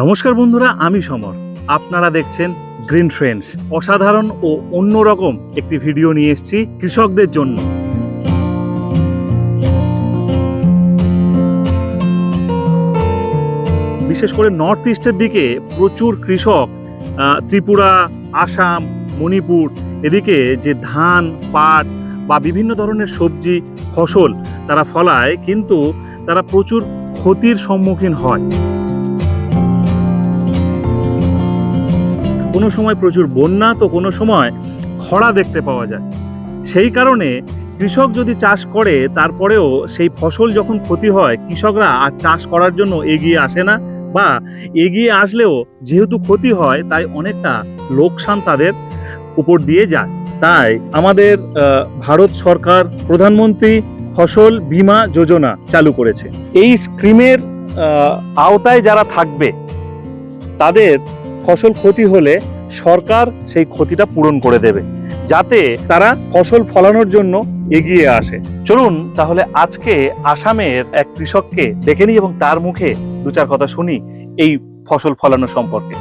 নমস্কার বন্ধুরা, আমি সমর। আপনারা দেখছেন গ্রিন ফ্রেন্ডস অসাধারণ ও অন্যরকম একটি ভিডিও নিয়ে এসেছি কৃষকদের জন্য। বিশেষ করে নর্থ ইস্টের দিকে প্রচুর কৃষক ত্রিপুরা, আসাম, মণিপুর, এদিকে যে ধান, পাট বা বিভিন্ন ধরনের সবজি, ফসল তারা ফলায়, কিন্তু তারা প্রচুর ক্ষতির সম্মুখীন হয়। কোনো সময় প্রচুর বন্যা, তো কোনো সময় খরা দেখতে পাওয়া যায়। সেই কারণে কৃষক যদি চাষ করে, তারপরেও সেই ফসল যখন ক্ষতি হয়, কৃষকরা আর চাষ করার জন্য এগিয়ে আসে না বা এগিয়ে আসলেও যেহেতু ক্ষতি হয়, তাই অনেকটা লোকসান তাদের উপর দিয়ে যায়। তাই আমাদের ভারত সরকার প্রধানমন্ত্রী ফসল বীমা যোজনা চালু করেছে। এই স্কিমের আওতায় যারা থাকবে, তাদের ফসল ক্ষতি হলে সরকার সেই ক্ষতিটা পূরণ করে দেবে যাতে তারা ফসল ফলানোর জন্য এগিয়ে আসে। চলুন তাহলে আজকে আসামের এক কৃষককে দেখে নিই এবং তার মুখে দু চার কথা শুনি এই ফসল ফলানো সম্পর্কে।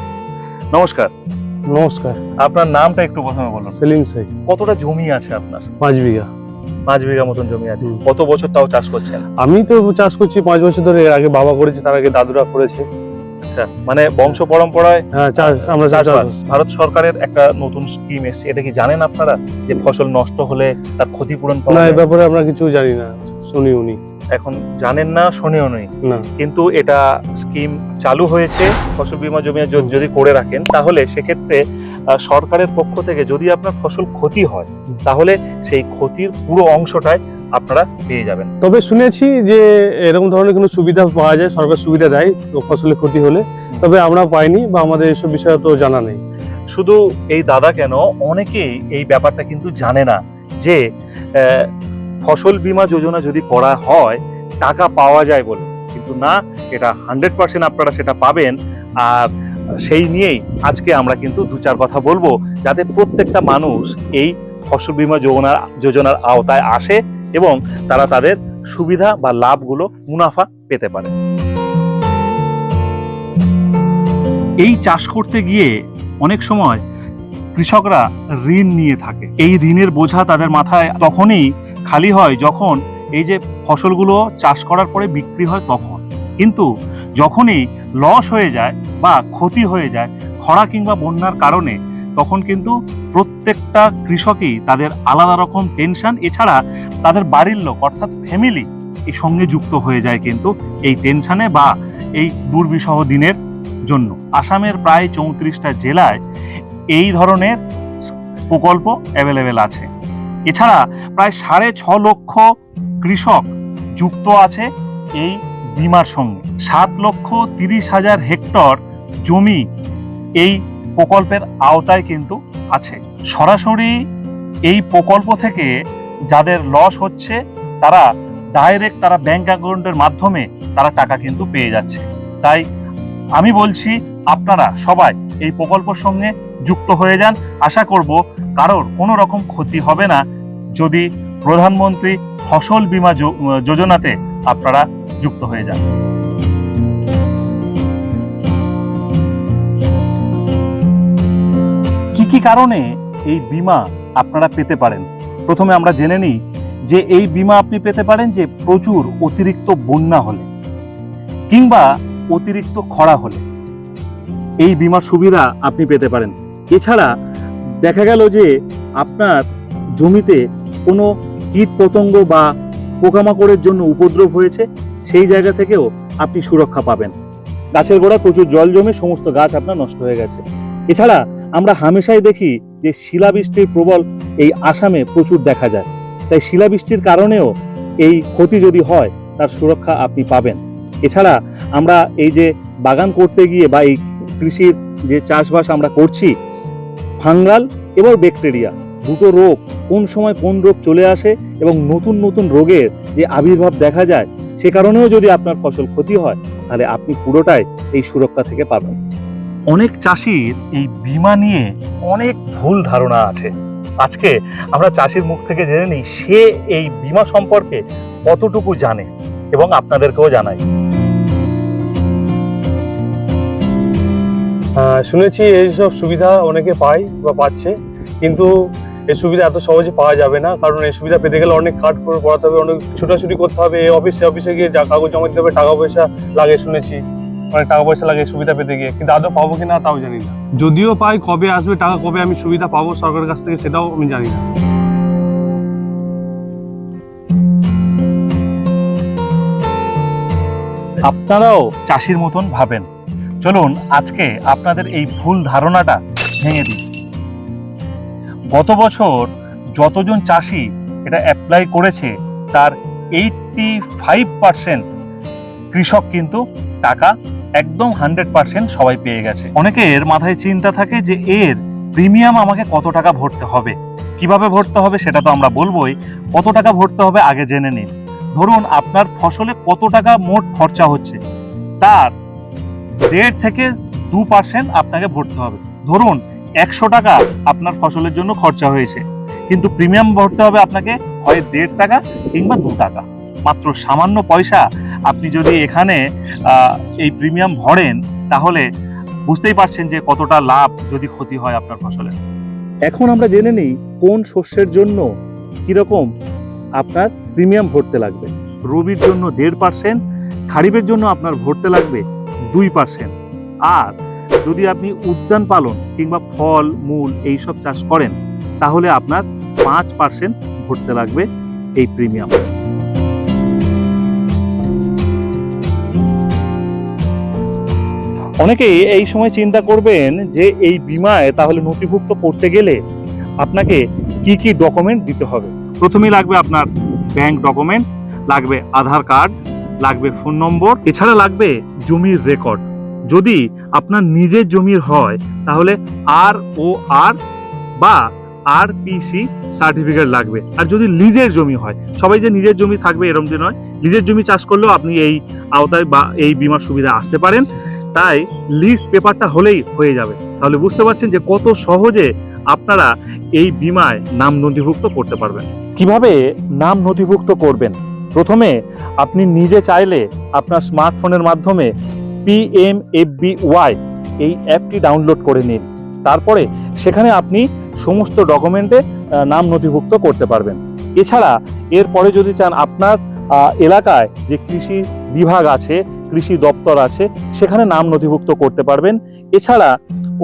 নমস্কার। নমস্কার। আপনার নামটা একটু প্রথমে বলুন। সেলিম শেখ। কতটা জমি আছে আপনার? পাঁচ বিঘা। পাঁচ বিঘা মতন জমি আছে। কত বছর তাও চাষ করছেন? আমি তো চাষ করছি পাঁচ বছর ধরে এর আগে বাবা করেছে তার আগে দাদুরা করেছে। আচ্ছা মানে বংশ পরম্পরায় হ্যাঁ আমরা চাষবাস। ভারত সরকারের একটা নতুন স্কিম এসেছে এটা কি জানেন আপনারা? যে ফসল নষ্ট হলে তার ক্ষতিপূরণ পাওয়া না এ যায়? ব্যাপারে আমরা কিছু জানি না শুনি উনি। এখন জানেন না শোনেও নেই। কিন্তু এটা স্কিম চালু হয়েছে ফসল বীমা জমি যদি করে রাখেন তাহলে সেক্ষেত্রে সরকারের পক্ষ থেকে যদি আপনার ফসল ক্ষতি হয় তাহলে সেই ক্ষতির পুরো অংশটাই আপনারা পেয়ে যাবেন। তবে শুনেছি যে এরকম ধরনের কোনো সুবিধা পাওয়া যায় সরকার সুবিধা দেয় তো ফসলের ক্ষতি হলে। তবে আমরা পাইনি বা আমাদের এসব বিষয়ে তো জানা নেই। শুধু এই দাদা কেন অনেকেই এই ব্যাপারটা কিন্তু জানে না যে ফসল বীমা যোজনা যদি করা হয় টাকা পাওয়া যায় বলে। কিন্তু না এটা হান্ড্রেড পার্সেন্ট আপনারা সেটা পাবেন। আর সেই নিয়েই আজকে আমরা কিন্তু দু চার কথা বলব যাতে প্রত্যেকটা মানুষ এই ফসল বীমা যোজনার যোজনার আওতায় আসে এবং তারা তাদের সুবিধা বা লাভগুলো মুনাফা পেতে পারে। এই চাষ করতে গিয়ে অনেক সময় কৃষকরা ঋণ নিয়ে থাকে। এই ঋণের বোঝা তাদের মাথায় তখনই খালি হয় যখন এই যে ফসলগুলো চাষ করার পরে বিক্রি হয় তখন। কিন্তু যখনই লস হয়ে যায় বা ক্ষতি হয়ে যায়, খরা কিংবা বন্যার কারণে তখন কিন্তু প্রত্যেকটা কৃষকই তাদের আলাদা রকম টেনশন এছাড়া তাদের বাড়ির লোক, অর্থাৎ ফ্যামিলি এই সঙ্গে যুক্ত হয়ে যায় কিন্তু এই টেনশনে বা এই দুর্বিষহ দিনের জন্য। আসামের প্রায় চৌত্রিশটা জেলায় এই ধরনের প্রকল্প অ্যাভেলেবেল আছে। এছাড়া প্রায় সাড়ে ছ লক্ষ কৃষক যুক্ত আছে এই বিমার সঙ্গে। সাত লক্ষ তিরিশ হাজার হেক্টর জমি এই প্রকল্পের আওতায় কিন্তু আছে। সরাসরি এই প্রকল্প থেকে যাদের লস হচ্ছে, তারা ডাইরেক্ট তারা ব্যাংক অ্যাকাউন্টের মাধ্যমে তারা টাকা কিন্তু পেয়ে যাচ্ছে। তাই আমি বলছি, আপনারা সবাই এই প্রকল্পের সঙ্গে যুক্ত হয়ে যান। আশা করব কারোর কোনো রকম ক্ষতি হবে না। যদি প্রধানমন্ত্রী ফসল বীমা যোজনাতে আপনারা যুক্ত হয়ে যান। কি কারণে এই বীমা আপনারা পেতে পারেন? প্রথমে আমরা জেনে নিই যে এই বীমা আপনি পেতে পারেন যে প্রচুর অতিরিক্ত বন্যা হলে কিংবা অতিরিক্ত খরা হলে। এই বিমার সুবিধা আপনি পেতে পারেন। এছাড়া দেখা গেল যে আপনার জমিতে কোনো কীট পতঙ্গ বা পোকামাকড়ের জন্য উপদ্রব হয়েছে, সেই জায়গা থেকেও আপনি সুরক্ষা পাবেন। গাছের গোড়ায় প্রচুর জল জমে সমস্ত গাছ আপনার নষ্ট হয়ে গেছে। এছাড়া আমরা হামেশাই দেখি যে শিলাবৃষ্টির প্রবল এই আসামে প্রচুর দেখা যায়। তাই শিলাবৃষ্টির কারণেও এই ক্ষতি যদি হয়, তার সুরক্ষা আপনি পাবেন। এছাড়া আমরা এই যে বাগান করতে গিয়ে বা এই কৃষির যে চাষবাস আমরা করছি, ফাঙ্গাল এবং ব্যাকটেরিয়া দুটো রোগ কোন সময় কোন রোগ চলে আসে এবং নতুন নতুন রোগের যে আবির্ভাব দেখা যায়, সে কারণেও যদি আপনার ফসল ক্ষতি হয়, তাহলে আপনি পুরোটাই এই সুরক্ষা থেকে পাবেন। অনেক চাষির এই বীমা নিয়ে অনেক ভুল ধারণা আছে। আজকে আমরা চাষির মুখ থেকে জেনে নিই, সে এই বীমা সম্পর্কে কতটুকু জানে এবং আপনাদেরকেও জানাই। শুনেছি এইসব সুবিধা অনেকে পায় বা পাচ্ছে, কিন্তু এই সুবিধা এত সহজে পাওয়া যাবে না, কারণ এই সুবিধা পেতে গেলে অনেক কাট করে পড়াতে হবে, অনেক ছুটাছুটি করতে হবে, এই অফিসে অফিসে গিয়ে কাগজ জমা দিতে হবে, টাকা পয়সা লাগে শুনেছি। অনেক টাকা পয়সা লাগে, সুবিধা পেতে গিয়ে। কিন্তু আদৌ পাবো কি না তাও জানি না। যদিও পাই, কবে আসবে, টাকা কবে আমি সুবিধা পাবো সরকারের কাছ থেকে সেটাও আমি জানি না। আপনারাও চাষির মতন ভাবেন। চলুন, আজকে আপনাদের এই ভুল ধারণাটা ভেঙে দিই। গত বছর যতজন চাষি এটা অ্যাপ্লাই করেছে, তার এইটটি ফাইভ পার্সেন্ট কৃষক কিন্তু টাকা একদম হান্ড্রেড পার্সেন্ট সবাই পেয়ে গেছে। অনেকের মাথায় চিন্তা থাকে যে এর প্রিমিয়াম আমাকে কত টাকা ভরতে হবে। কীভাবে ভরতে হবে সেটা তো আমরা বলবোই, কত টাকা ভরতে হবে আগে জেনে নিন। ধরুন আপনার ফসলে কত টাকা মোট খরচা হচ্ছে, তার দেড় থেকে দু পার্সেন্ট আপনাকে ভরতে হবে। ধরুন একশো টাকা আপনার ফসলের জন্য খরচা হয়েছে, কিন্তু প্রিমিয়াম ভরতে হবে আপনাকে হয় দেড় টাকা কিংবা দু টাকা। মাত্র সামান্য পয়সা আপনি যদি এখানে এই প্রিমিয়াম ভরেন, তাহলে বুঝতেই পারছেন যে কতটা লাভ যদি ক্ষতি হয় আপনার ফসলের। এখন আমরা জেনে নিই কোন শস্যের জন্য কীরকম আপনার প্রিমিয়াম ভরতে লাগবে। রবির জন্য দেড় পার্সেন্ট খারিফের জন্য আপনার ভরতে লাগবে দুই পার্সেন্ট আর যদি আপনি উদ্যান পালন কিংবা ফল, মূল এইসব চাষ করেন, তাহলে আপনার পাঁচ পার্সেন্ট ভরতে লাগবে এই প্রিমিয়াম। অনেকেই এই সময় চিন্তা করবেন যে এই বিমায় তাহলে নথিভুক্ত করতে গেলে আপনাকে কি কি ডকুমেন্ট দিতে হবে। প্রথমেই লাগবে আপনার ব্যাংক ডকুমেন্ট, লাগবে আধার কার্ড, লাগবে ফোন নম্বর, এছাড়া লাগবে জমির রেকর্ড। যদি আপনার নিজের জমির হয়, তাহলে আর ও আর বা আর পিসি সার্টিফিকেট লাগবে। আর যদি লিজের জমি হয়, সবাই যে নিজের জমি থাকবে এরকম যে নয়, লিজের জমি চাষ করলেও আপনি এই আওতায় বা এই বিমার সুবিধা আসতে পারেন। তাই লিজ পেপারটা হলেই হয়ে যাবে। তাহলে বুঝতে পারছেন যে কত সহজে আপনারা এই বিমায় নাম নথিভুক্ত করতে পারবেন। কীভাবে নাম নথিভুক্ত করবেন? প্রথমে আপনি নিজে চাইলে আপনার স্মার্টফোনের মাধ্যমে পিএমএফবিওয়াই এই অ্যাপটি ডাউনলোড করে নিন। তারপরে সেখানে আপনি সমস্ত ডকুমেন্টে নাম নথিভুক্ত করতে পারবেন। এছাড়া এরপরে যদি চান আপনার এলাকায় যে কৃষি বিভাগ আছে, কৃষি দপ্তর আছে, সেখানে নাম নথিভুক্ত করতে পারবেন। এছাড়া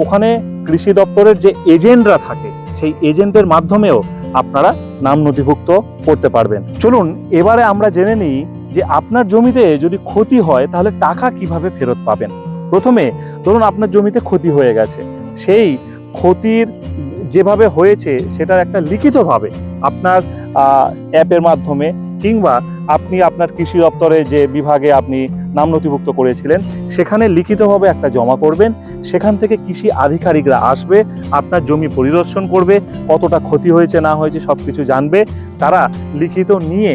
ওখানে কৃষি দপ্তরের যে এজেন্টরা থাকে, সেই এজেন্টের মাধ্যমেও আপনারা নাম নথিভুক্ত করতে পারবেন। চলুন, এবারে আমরা জেনে নিই যে আপনার জমিতে যদি ক্ষতি হয়, তাহলে টাকা কীভাবে ফেরত পাবেন? প্রথমে, ধরুন আপনার জমিতে ক্ষতি হয়ে গেছে। সেই ক্ষতির যেভাবে হয়েছে, সেটার একটা লিখিতভাবে আপনার অ্যাপের মাধ্যমে কিংবা আপনি আপনার কৃষি দপ্তরে যে বিভাগে আপনি নাম নথিভুক্ত করেছিলেন, সেখানে লিখিতভাবে একটা জমা করবেন। সেখান থেকে কৃষি আধিকারিকরা আসবে, আপনার জমি পরিদর্শন করবে, কতটা ক্ষতি হয়েছে, না হয়েছে সব কিছু জানবে। তারা লিখিত নিয়ে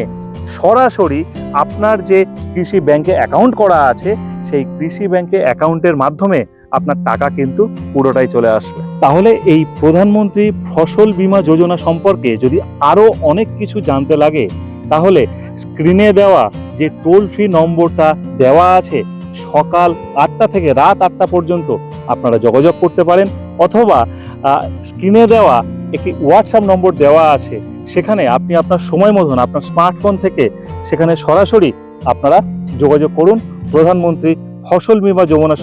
সরাসরি আপনার যে কৃষি ব্যাংকে অ্যাকাউন্ট করা আছে, সেই কৃষি ব্যাংকে অ্যাকাউন্টের মাধ্যমে আপনার টাকা কিন্তু পুরোটাই চলে আসবে। তাহলে এই প্রধানমন্ত্রী ফসল বীমা যোজনা সম্পর্কে যদি আরও অনেক কিছু জানতে লাগে, তাহলে স্ক্রিনে দেওয়া যে টোল ফ্রি নম্বরটা দেওয়া আছে, সকাল আটটা থেকে রাত আটটা পর্যন্ত আপনারা যোগাযোগ করতে পারেন, অথবা স্ক্রিনে দেওয়া একটি হোয়াটসঅ্যাপ নম্বর দেওয়া আছে, সেখানে আপনি আপনার সময় মতন আপনার স্মার্টফোন থেকে সেখানে সরাসরি আপনারা যোগাযোগ করুন। প্রধানমন্ত্রী ফসল বীমা যমুনা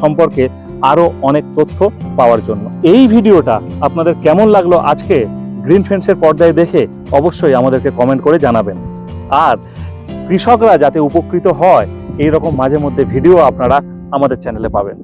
সম্পর্কে আরও অনেক তথ্য পাওয়ার জন্য। এই ভিডিওটা আপনাদের কেমন লাগল আজকে? গ্রিন ফ্রেন্ডসের পর্দায় দেখে অবশ্যই আমাদেরকে কমেন্ট করে জানাবেন। আর কৃষকরা যাতে উপকৃত হয় এই রকম মাঝে মধ্যে ভিডিও আপনারা আমাদের চ্যানেলে পাবেন।